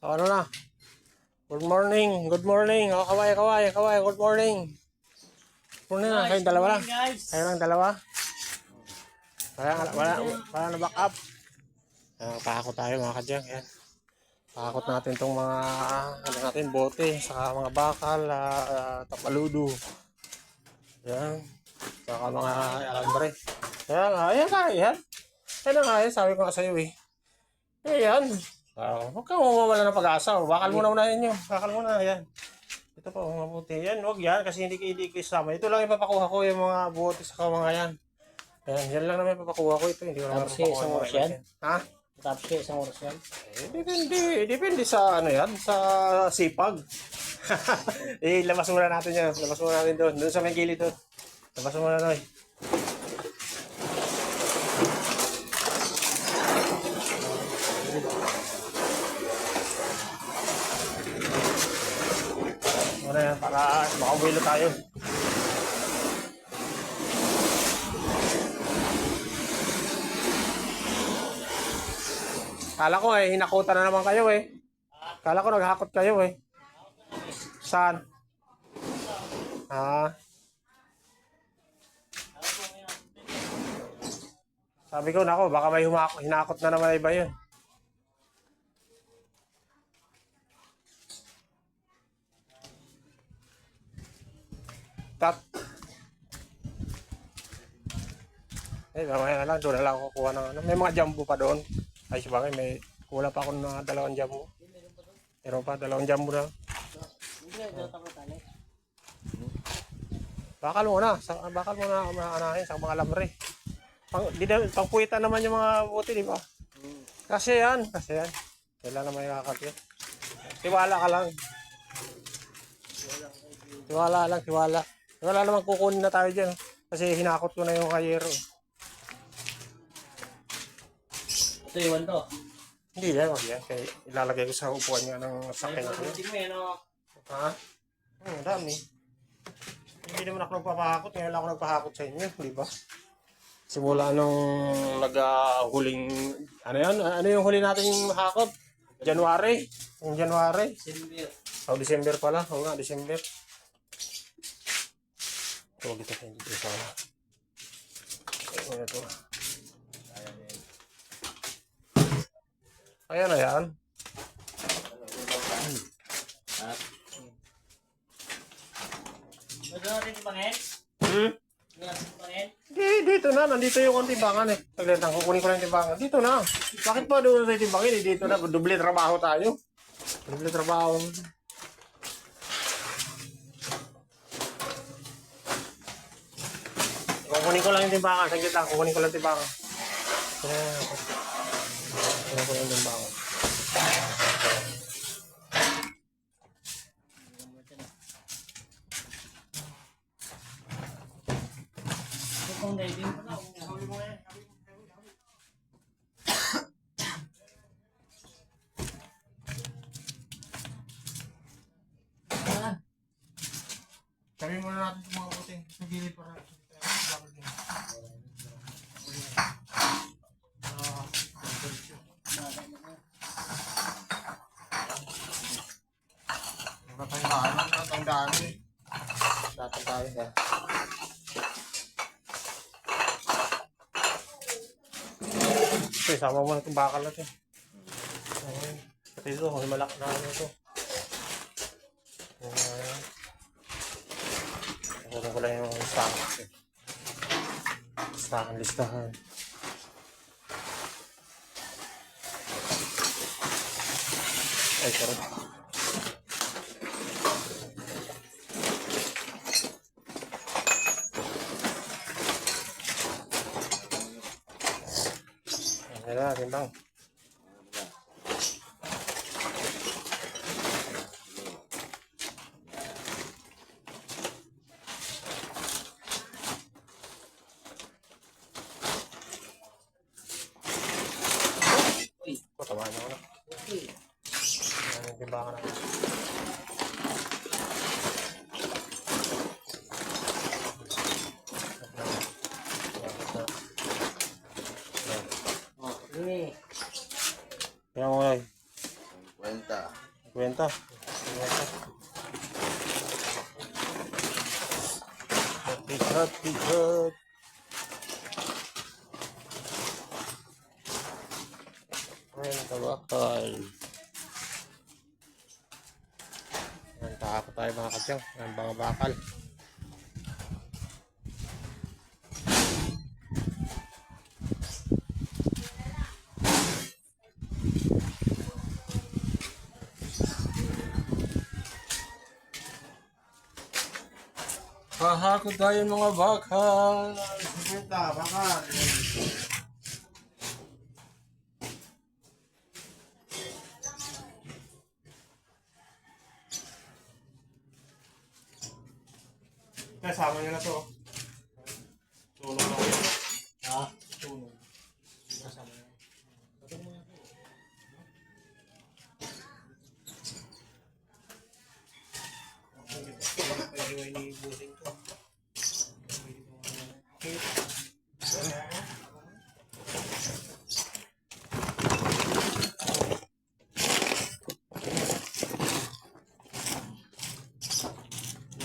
So ano na? Good morning, good morning. O, kaway, kaway, kaway, good morning. Good morning na, kayong dalawa lang. Kayo lang dalawa. Wala, wala, wala, wala na back up. Uh, pakakot tayo mga kadyang. Yan. Pakakot natin tong mga, ano natin, bote, saka mga bakal, uh, tapaludo. Yan. Saka mga alambre. Yan, ayan nga, yan. Yan na nga, sabi ko nga sa'yo eh. Ayan. Uh, huwag kang mamawala ng pag-asa. Bakal muna unahin nyo. Bakal muna, yan. Ito pa, mabuti. Yan, huwag yan, kasi hindi, hindi ko isama. Ito lang ipapakuha ko yung mga bote sa mga yan. Yan, yan lang naman ipapakuha ko ito. Hindi ko naman Tapos yung isang oras yan? Ha? Tapos kayo isang oras yan. Eh, depende, depende sa ano yan, sa sipag. eh, labas muna natin yan. Labas muna natin doon. Doon sa may gilid doon. Labas muna na eh. Muna yan, para makabuelo tayo. Kala ko eh, hinakutan na naman kayo eh. Kala ko naghakot kayo eh. Saan? Ah. Sabi ko, nako, baka may humak hinakot na naman iba yun. Tat. Eh, mamaya na lang, doon na lang ako kukuha ng ano. May mga jumbo pa doon. Ay, sabagay, may kulang pa ako ng dalawang jumbo. Meron pa, dalawang jumbo na. Na. Bakal muna, sa, bakal muna ako maanahin sa mga lamre. Pang, di na, pangpuitan naman yung mga buti, di ba? Kasi yan, kasi yan. Kailan naman yung kakapit. Tiwala ka lang. Tiwala lang, tiwala. Wala naman kukunin na tayo dyan. Kasi hinakot ko na yung kayero. Ito iwan to. Hindi yan, wag yan. Kaya ilalagay ko sa upuan niya ng sakyan ko. Hindi mo yan o. Ha? Hmm, dami. Hindi naman ako nagpapahakot. Ngayon lang ako nagpahakot sa inyo, di ba? Simula nung nag-huling... ano yan? Ano yung huli natin yung hakot? January. Yung January. Silver. O, December pala. Oo nga, December. Ito, wag ito. Hindi ito. Ito, ito. Ayan na yan. Hmm? Di, dito na. Nandito yung timbangan eh. Saglit lang, kukunin ko lang yung timbangan. Dito na. Bakit pa doon sa timbangin? Eh, dito na. Doble trabaho tayo. Doble trabaho. Kukunin ko lang yung timbangan. Saglit lang, kukunin ko lang timbangan. Ayan. Kukunin ko lang timbangan. Na. Huli mo Sabi muna natin mga puting. Sa gilid para. Natatandaan na, natatandaan eh. Tayo ha. Ito, isama mo na itong bakal natin. Ayan. Pati ito, may malak na ano ito. Ayan. Ko lang yung stock. Stock ang listahan. Ay, sarap. Ayan na, timbang. Uy. Patamaan ako na. Okay. Ayan yung Kwenta. Kwenta. Kwenta. Happy, happy, happy. Kwenta bakal. Ayan, takakot tayo mga kadyang. Ayan, mga bakal. Hahakot tayo mga bakal. Kwenta, baka. Kasama nyo na to. Tulong na kayo. Ha? Tulong. Kasama nyo. Yung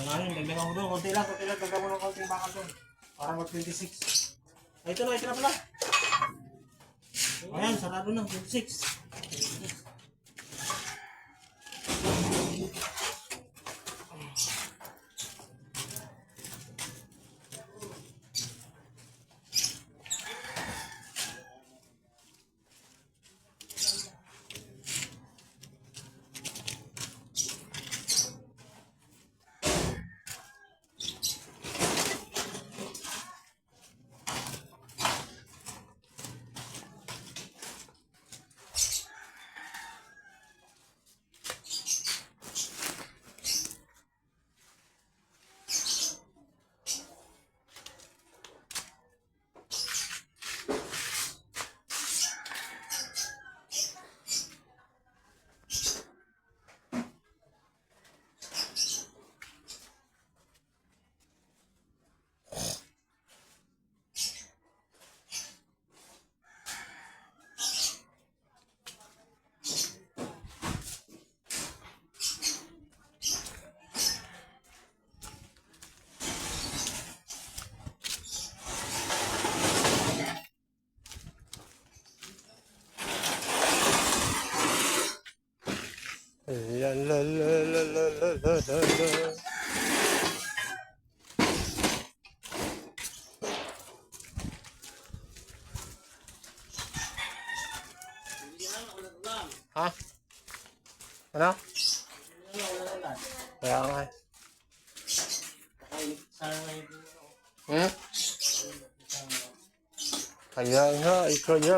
ano, dagdagan mo doon. Kunti lang, kunti lang. Dagdagan mo ng konting bakal doon. Para mag 26. Ay, ito na, ito na pala. Ayan, sarado na. 26. 嗯。来啊。嗯。一颗一。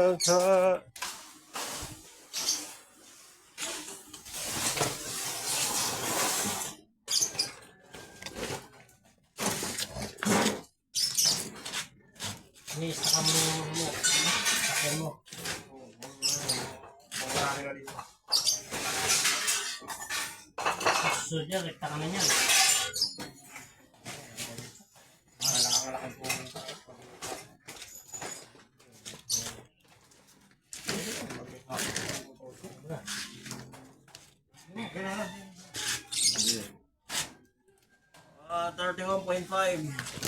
soldier, rekta kami niyan. Malaking po. Uh, 31.5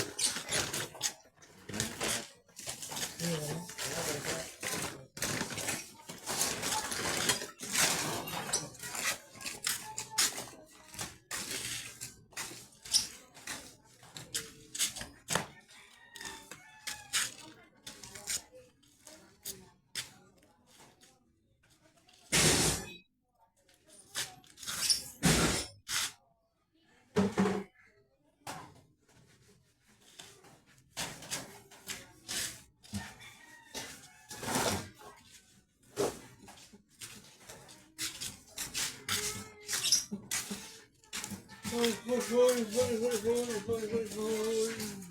Foi, foi, foi, foi, foi, foi, foi.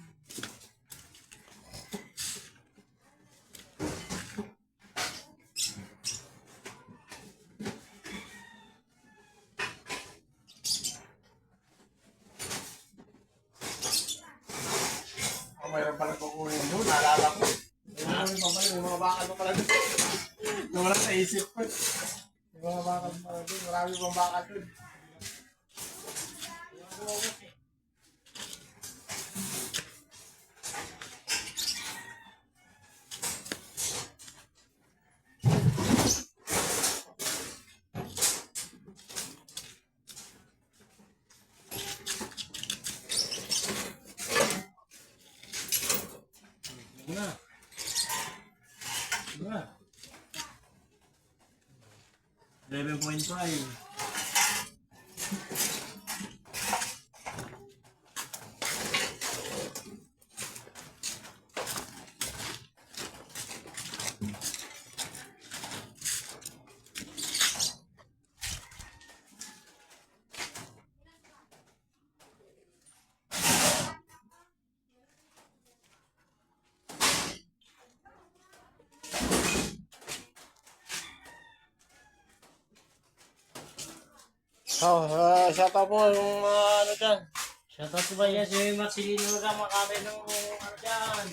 going flying. Oh, uh, shout out mo yung mga ano dyan. Shoutout ko ba yan si Maxilino na makami ng ano dyan.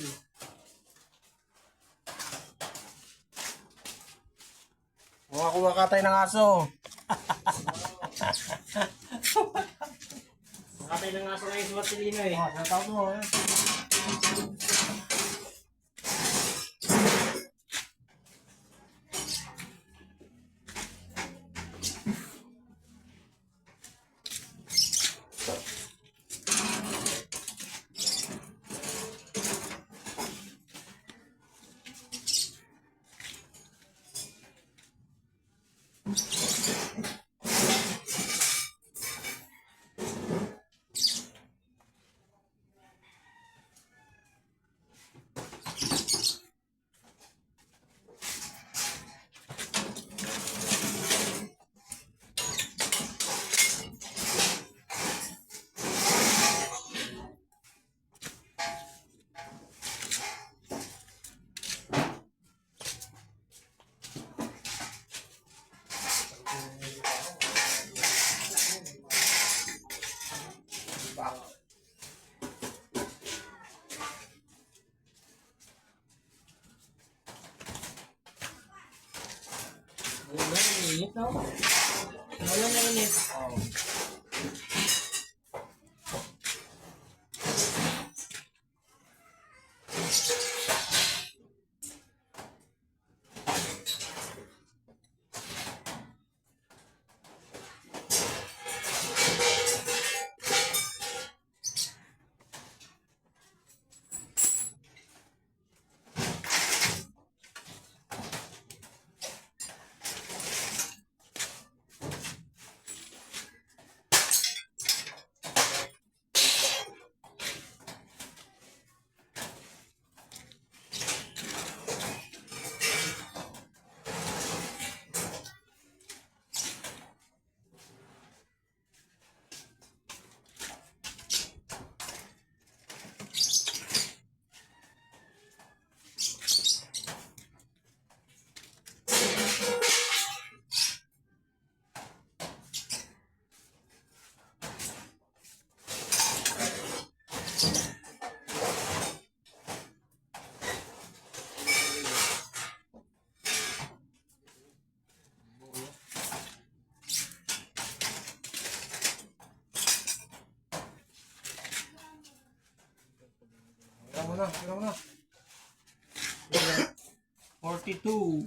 Mga kumakatay ng aso. Makatay ng aso ngayon si Maxilino eh. Ah, shout out mo. Eh. Na, init no? Wala na init. 走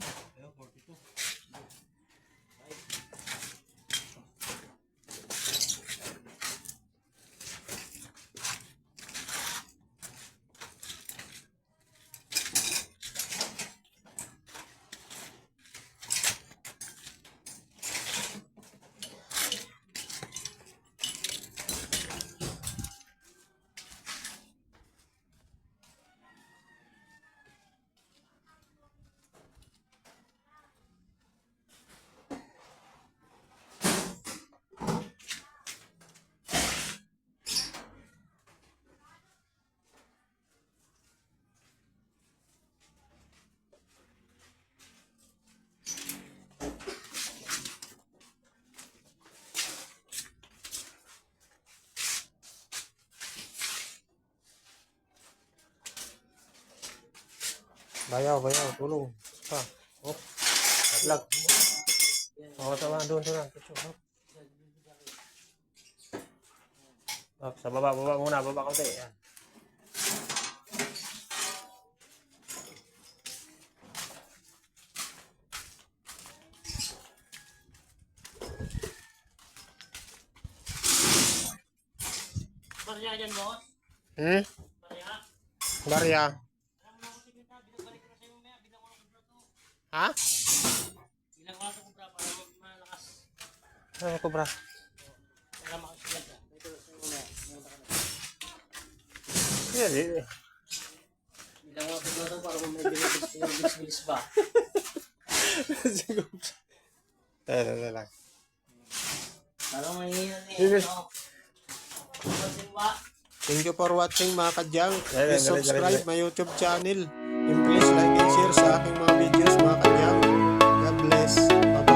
Bayaw, bayaw, tulong. Pa. Oh. Vlog. Oo, tawa. Doon, doon. Picture. Hop. Hop, sa baba, baba muna. Baba konti. Yan. Barya dyan, boss. Hmm? Barya. Barya. Ha? Bilang ko ito kubra para malakas. Ano ko, bra? Para makasilag ka. Ito sa una. Yan, eh. Bilang ko kubra ito para may bilis-bilis ba. Tara, tara lang. Para may Bilis. ano. Pansin ba? Thank you for watching mga kadyang. Please subscribe my YouTube channel. And please like and share sa aking mga. God bless.